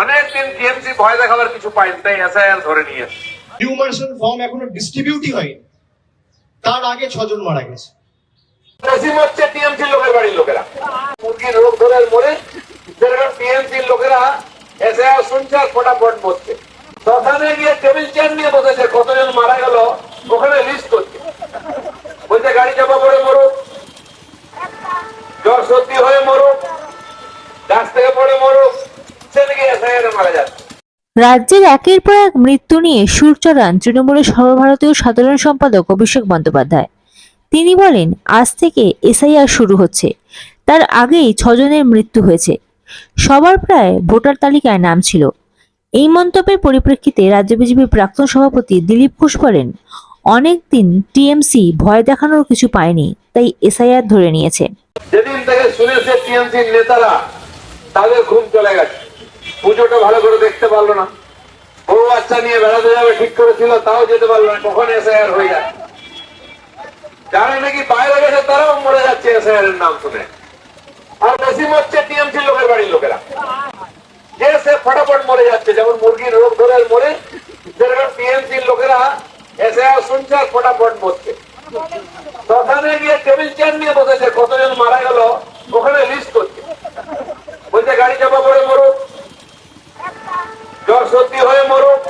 অনেকদিন টিএমসি ভয় দেখাবার কিছু পাইনি তাই এসআইআর ধরে নিয়ে এসেছে। ফর্ম এখনও ডিস্ট্রিবিউটই হয়নি। তার আগে ছজন মারা গেছে। বেশি মরছে টিএমসি লোকের বাড়ির লোকেরা। মুরগির রোগ ধরে মরে যেরকম টিএমসি লোকেরা এসআইআর শুনছে আর ফটাফট মরছে শ্মশানে গিয়ে টেবিল চেয়ার নিয়ে বসেছে কতজন মারা গেল ওখানে লিস্ট করছে। বলছে গাড়ি চাপা পড়ে মরুক জ্বর সর্দি হয়ে মরুক গাছ থেকে পড়ে মরুক মারা যাচ্ছে। রাজ্যের একের পর এক মৃত্যু নিয়ে সুর চড়ান তৃণমূলের সর্বভারতীয় সাধারণ সম্পাদক অভিষেক বন্দ্যোপাধ্যায়। তিনি বলেন আজ থেকে এসআইআর শুরু হচ্ছে। তার আগেই ছজনের মৃত্যু হয়েছে। সবার প্রায় ভোটার তালিকায় নাম ছিল। এই মন্তব্যের পরিপ্রেক্ষিতে রাজ্য বিজেপির প্রাক্তন সভাপতি দিলীপ ঘোষ বলেন অনেকদিন টিএমসি ভয় দেখানোর কিছু পায়নি তাই এসআইআর ধরে নিয়েছে। যেদিন থেকে শুনেছে টিএমসির নেতারা তাদের ঘুম চলে গেছে। পুজোটা ভালো করে দেখতে পারল না। বউ বাচ্চা নিয়ে বেড়াতে যাবে, ঠিক করেছিল, তাও যেতে পারল না। কখন এসআইআর হয়ে যায়? যারা নাকি বাইরে গেছে, তারাও মরে যাচ্ছে এসআইআর এর নাম শুনে। আর বেশি মরছে টিএমসি লোকের বাড়ির লোকেরা। যে সে ফটাফট মরে যাচ্ছে, যেমন মুরগির রোগ ধরে মরে, যেরকম টিএমসি লোকেরা এসআইআর শুনছে আর ফটাফট মরছে। শ্মশানে গিয়ে টেবিল চেয়ার নিয়ে বসেছে কতজন মারা গেল ওখানে লিস্ট করছে বলছে গাড়ি চাপা পড়ে মরুক জ্বর সর্দি হয়ে মরুক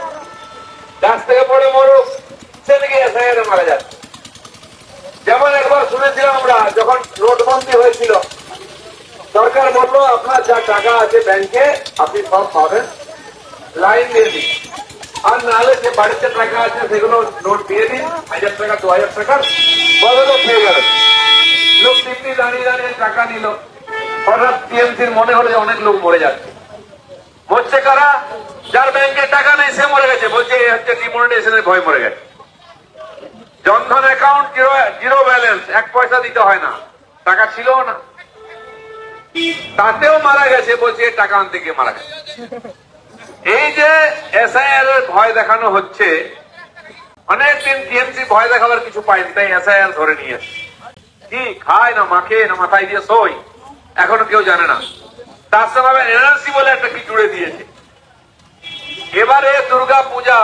গাছ থেকে পড়ে মরুক সেদিকে এসআইআর মারা যাচ্ছে যেমন একবার শুনেছিলাম আমরা যখন নোটবন্দি হয়েছিল, সরকার বলল, আপনার যা টাকা আছে ব্যাংকে, আপনি সব পাবেন। লাইন দিয়ে দিন। আর নাহলে যে বাড়িতে টাকা আছে, সেগুলো নোট দিয়ে দিন। হাজার টাকা, দু হাজার টাকার বদলও পেয়ে গেল। লোক তিনটি দাঁড়িয়ে দাঁড়িয়ে টাকা নিল। হঠাৎ টিএমসির মনে হলো যে অনেক লোক মরে যাচ্ছে। মরছে কারা? যার ব্যাংকে টাকা নেই, সে মরে গেছে। বলছে হচ্ছে ডিমনিটেশনের ভয় মরে গেছে। Jan Dhan account zero zero balance এক পয়সা দিতে হয় না। টাকা ছিল না। তাতেও মারা গেছে বলছে টাকা আনতে গিয়ে মারা গেছে। এই যে এসআইআর এর ভয় দেখানো হচ্ছে অনেকদিন টিএমসি ভয় দেখাবার কিছু পাইনি, তাই এসআইআর ধরে নিয়ে কি খায় না, মাখে না, মাথায় দিয়ে সই এখনও কেউ জানে না। তার সঙ্গে এনআরসি বলে একটা কি জুড়ে দিয়েছে। এবারে দুর্গা পূজা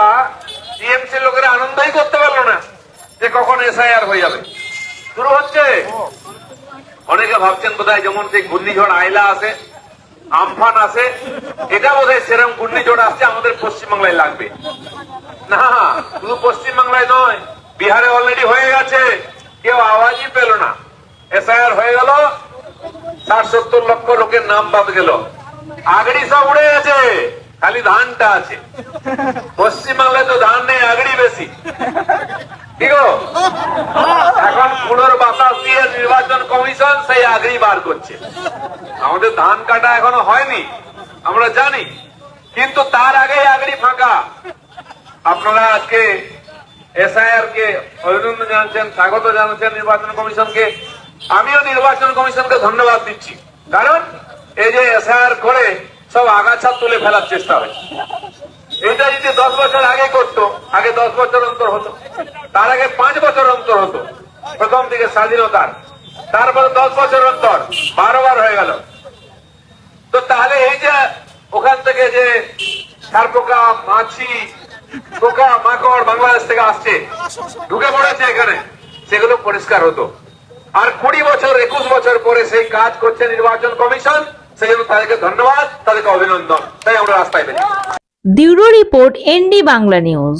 টিএমসি লোকেরা আনন্দই করতে পারল না। যে কখন এসআইআর হয়ে যাবে। শুরু হচ্ছে? অনেকে ভাবছেন বোধহয় যেমন সেই ঘূর্ণিঝড় আইলা আছে, আমফান আছে, এটা বোধহয় সেরকম ঘূর্ণিঝড় আসছে আমাদের পশ্চিমবাংলায় লাগবে। না, শুধু পশ্চিমবাংলায় নয়, বিহারে অলরেডি হয়ে গেছে। কেউ আওয়াজই পেল না। এসআইআর হয়ে গেল ষাট সত্তর লক্ষ লোকের নাম বাদ গেল। আগড়ি সব উড়ে গেছে, খালি ধানটা আছে। পশ্চিমবাংলায় তো ধান নেই, আগড়ি বেশি। এখন পুনর বাতাস দিয়ে নির্বাচন কমিশন সেই আগড়ি বার করছে। আমাদের ধান কাটা এখনও হয়নি, আমরা জানি, কিন্তু তার আগে আগড়ি ফাঁকা। আপনারা আজকে কে অভিনন্দন জানাচ্ছেন, স্বাগত জানাচ্ছেন নির্বাচন কমিশনকে। আমিও নির্বাচন কমিশনকে ধন্যবাদ দিচ্ছি, কারণ এই যে এসআইআর করে সব আগাছা তুলে ফেলার চেষ্টা হয়েছে এটা যদি দশ বছর আগে করতো, আগে দশ বছর অন্তর হতো। তার আগে পাঁচ বছর অন্তর হতো। প্রথম দিকে স্বাধীনতার, তারপরে দশ বছর অন্তর, বারো বার হয়ে গেল। তো তাহলে এই যে ওখান থেকে যে সার পোকা মাছি, পোকা, মাকড় বাংলাদেশ থেকে আসছে, ঢুকে পড়েছে এখানে, সেগুলো পরিষ্কার হতো। আর কুড়ি বছর, একুশ বছর পরে সেই কাজ করছে নির্বাচন কমিশন, সেই জন্য তাদেরকে ধন্যবাদ, তাদেরকে অভিনন্দন। তাই আমরা রাস্তায় বেরিয়েছি bureau report ND Bangla news.